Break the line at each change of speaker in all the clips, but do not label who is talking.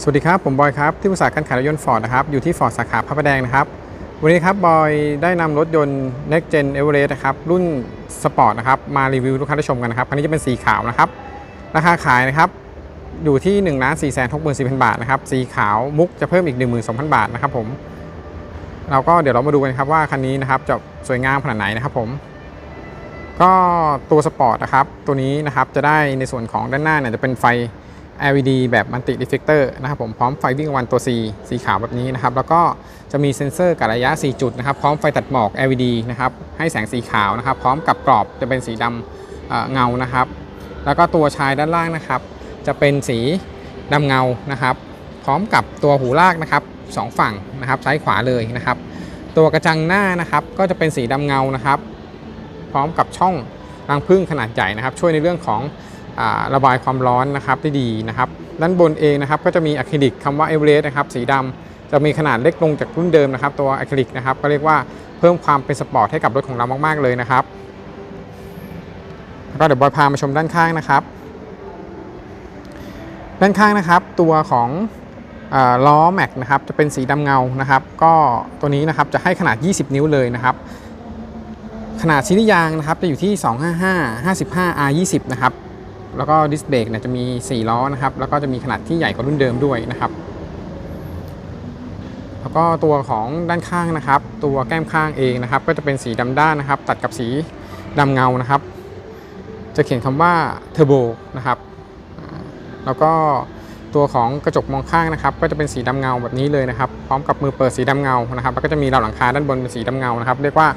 สวัสดีครับ ผมบอยครับ ที่ปรึกษาการขายรถยนต์ฟอร์ดนะครับ อยู่ที่ฟอร์ดสาขาพระประแดงนะครับ วันนี้ครับ บอยได้นำรถยนต์ Next Gen Everest นะครับ รุ่นสปอร์ตนะครับ มารีวิวให้ลูกค้าได้ชมกันนะครับคันนี้จะเป็นสีขาวนะครับ ราคาขายนะครับ อยู่ที่1นึ่งล้านสี่แสนหกหมื่นสี่พันบาทนะครับ สีขาวมุกจะเพิ่มอีก 1 2 0 0 0 บาทนะครับผม เราก็เดี๋ยวเรามาดูกันครับว่าคันนี้นะครับจะสวยงามขนาดไหนนะครับผม ก็ตัวสปอร์ตนะครับ ตัวนี้นะครับจะได้ในส่วนของด้านหน้าเนี่ยจะเป็นไฟ LED แบบมัลติ r ิ f เฟ c เตอร์นะครับผมพร้อมไฟวิ่งวันตัว C สีขาวแบบนี้นะครับแล้วก็จะมีเซ็นเซอร์กับระยะ 4 จุดนะครับพร้อมไฟตัดหมอก LED นะครับให้แสงสีขาวนะครับพร้อมกับกรอบจะเป็นสีดำเอ่อเงานะครับ แล้วก็ตัวชายด้านล่างนะครับ จะเป็นสีดำเงานะครับ พร้อมกับตัวหูลากนะครับสองฝั่งนะครับซ้ายขวาเลยนะครับ ตัวกระจังหน้านะครับก็จะเป็นสีดำเงานะครับ พร้อมกับช่องรังพึ่งขนาดใหญ่นะครับ ช่วยในเรื่องของ ระบายความร้อนนะครับได้ดีนะครับ ด้านบนเองนะครับก็จะมีอะคริลิกคำว่าเอเวอเรสต์นะครับสีดำจะมีขนาดเล็กลงจากรุ่นเดิมนะครับ ตัวอะคริลิกนะครับก็เรียกว่าเพิ่มความเป็นสปอร์ตให้กับรถของเรามาก ๆ เลยนะครับแล้วก็เดี๋ยวบอยพามาชมด้านข้างนะครับ ด้านข้างนะครับ ตัวของอล้อแม็กนะครับจะเป็นสีดำเงานะครับ ก็ตัวนี้นะครับจะให้ขนาด 20 นิ้วเลยนะครับ ขนาดชิ้นยางนะครับจะอยู่ที่ 255 55 R 20 นะครับ แล้วก็ดิสเบรกเนี่ยจะมี 4 ล้อนะครับ แล้วก็จะมีขนาดที่ใหญ่กว่ารุ่นเดิมด้วยนะครับ แล้วก็ตัวของด้านข้างนะครับ ตัวแก้มข้างเองนะครับ ก็จะเป็นสีดำด้านนะครับ ตัดกับสีดำเงานะครับ จะเขียนคำว่าเทอร์โบนะครับแล้วก็ตัวของกระจกมองข้างนะครับ ก็จะเป็นสีดำเงาแบบนี้เลยนะครับ พร้อมกับมือเปิดสีดำเงานะครับ แล้วก็จะมีราวหลังคาด้านบนเป็นสีดำเงานะครับ เรียกว่า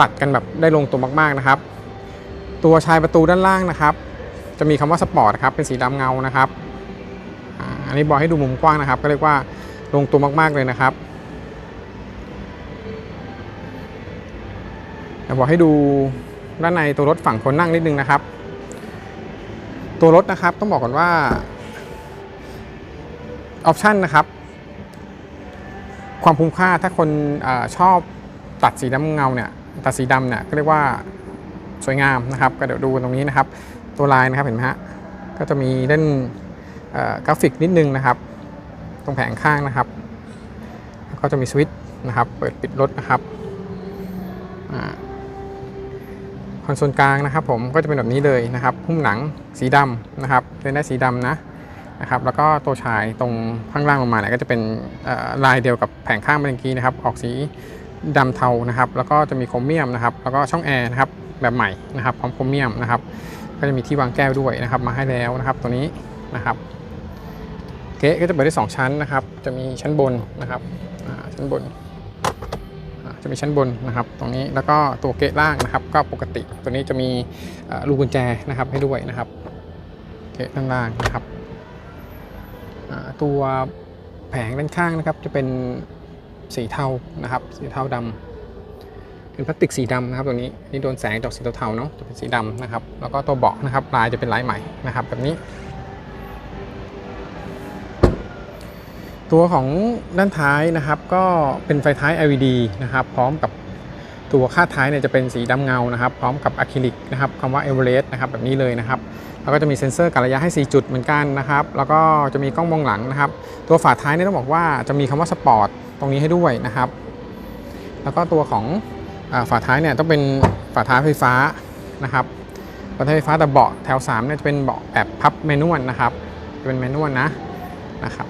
ตัดกันแบบได้ลงตัวมากๆนะครับ ตัวชายประตูด้านล่างนะครับ จะมีคำว่าสปอร์ตครับเป็นสีดำเงานะครับอันนี้บอกให้ดูมุมกว้างนะครับ ก็เรียกว่าลงตัวมากๆเลยนะครับบอกให้ดูด้านในตัวรถฝั่งคนนั่งนิดนึงนะครับ ตัวรถนะครับต้องบอกก่อนว่าออปชันนะครับ ความคุ้มค่าถ้าคนอชอบตัดสีดำเงาเนี่ยตัดสีดำเนี่ยก็เรียกว่าสวยงามนะครับก็เดี๋ยวดูตรงนี้นะครับ ตัวลายนะครับเห็นไหมฮะก็จะมีเล่นกราฟิกนิดนึงนะครับ ตรงแผงข้างนะครับแล้วก็จะมีสวิตช์นะครับ เปิดปิดรถนะครับอคอนโซลกลางนะครับ ผมก็จะเป็นแบบนี้เลยนะครับหุ้มหนังสีดำนะครับเป็นได้สีดำนะนะครับ แล้วก็ตัวชายตรงข้างล่างลงมาเนี่ยก็จะเป็นลายเดียวกับแผงข้างเมื่อกี้นะครับ ออกสีดำเทานะครับ แล้วก็จะมีโครเมียมนะครับ แล้วก็ช่องแอร์นะครับแบบใหม่นะครับพร้อมโครเมียมนะครับ ก็จะมีที่วางแก้วด้วยนะครับ มาให้แล้วนะครับตัวนี้นะครับเก๊ะก็จะเปิดได้2ชั้นนะครับ จะมีชั้นบนนะครับชั้นบนจะมีชั้นบนนะครับ ตรงนี้แล้วก็ตัวเก๊ะล่างนะครับ ก็ปกติตัวนี้จะมีลูกกุญแจนะครับให้ด้วยนะครับ เก๊ะด้านล่างนะครับตัวแผงด้านข้างนะครับ จะเป็นสีเทานะครับ สีเทาดำ เป็นพลาสติกสีดำนะครับตัวนี้นี่โดนแสงจากสีเทาๆเนาะจะเป็นสีดำนะครับ แล้วก็ตัวเบาะนะครับลายจะเป็นลายใหม่นะครับ แบบนี้ ตัวของด้านท้ายนะครับ ก็เป็นไฟท้าย LED นะครับ พร้อมกับตัวคาดท้ายเนี่ยจะเป็นสีดำเงานะครับ พร้อมกับอะคริลิกนะครับคำว่า e v e r e s t นะครับแบบนี้เลยนะครับแล้วก็จะมีเซ็นเซอร์การระยะให้ 4 จุดเหมือนกันนะครับ แล้วก็จะมีกล้องมองหลังนะครับ ตัวฝาท้ายเนี่ยต้องบอกว่าจะมีคำว่าสปอร์ตตรงนี้ให้ด้วยนะครับ แล้วก็ตัวของ ฝาท้ายเนี่ยต้องเป็นฝาท้ายไฟฟ้านะครับฝาท้ายไฟฟ้าแต่เบาะแถว3เนี่ยจะเป็นเบาะแบบพับแมนนวลนะครับจะเป็นแมนนวลนะนะครับ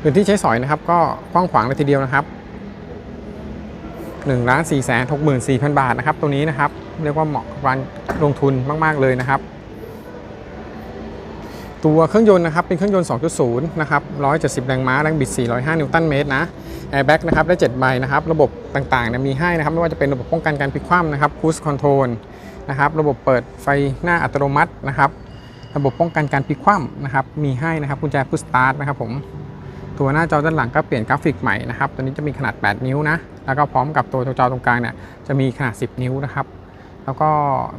พื้นที่ใช้สอยนะครับ ก็กว้างขวางเลยทีเดียวนะครับ1นึ่งล้านสี่แสนหกหมื่นสี่พันบาทนะครับ ตัวนี้นะครับ เรียกว่าเหมาะกับการลงทุนมาก ๆ เลยนะครับ ตัวเครื่องยนต์นะครับเป็นเครื่องยนต์ 2.0 นะครับ 170 แรงม้า แรงบิด 405 นิวตันเมตรนะ แอร์แบ็กนะครับ ได้ 7 ใบนะครับ ระบบต่างๆเนี่ยมีให้นะครับ ไม่ว่าจะเป็นระบบป้องกันการพลิกคว่ำนะครับคูสคอนโทรลนะครับ ระบบเปิดไฟหน้าอัตโนมัตินะครับ ระบบป้องกันการพลิกคว่ำนะครับ มีให้นะครับ กุญแจพุชสตาร์ทนะครับผม ตัวหน้าจอด้านหลังก็เปลี่ยนกราฟิกใหม่นะครับ ตัวนี้จะมีขนาด 8 นิ้วนะ แล้วก็พร้อมกับตัวจอตรงกลางเนี่ย จะมีขนาด 10 นิ้วนะครับ แล้วก็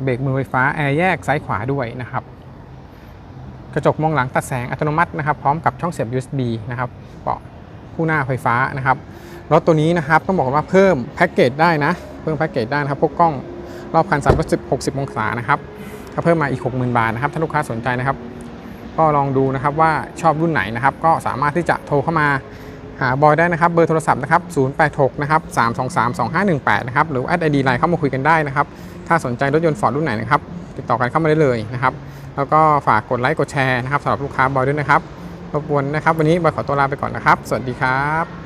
เบรกมือไฟฟ้า แอร์แยกซ้ายขวาด้วยนะครับ กระจกมองหลังตัดแสงอัตโนมัตินะครับ พร้อมกับช่องเสียบ USB นะครับเบาะคู่หน้าไฟฟ้านะครับรถตัวนี้นะครับต้องบอกว่าเพิ่มแพ็กเกจได้นะ เพิ่มแพ็กเกจได้นะครับพวกกล้องรอบคัน360 60 องศานะครับก็เพิ่มมาอีก 60,000 บาทนะครับถ้าลูกค้าสนใจนะครับ ก็ลองดูนะครับว่าชอบรุ่นไหนนะครับ ก็สามารถที่จะโทรเข้ามาหาบอยได้นะครับ เบอร์โทรศัพท์นะครับ 086 นะครับ 323 2518 นะครับ หรือแอดไอดีไลน์เข้ามาคุยกันได้นะครับ ถ้าสนใจรถยนต์ฟอร์ดรุ่นไหนนะครับ ติดต่อกันเข้ามาได้เลยนะครับ แล้วก็ฝากกดไลค์กดแชร์นะครับสำหรับลูกค้าบอยด้วยนะครับรบกวนนะครับ วันนี้บอยขอตัวลาไปก่อนนะครับ สวัสดีครับ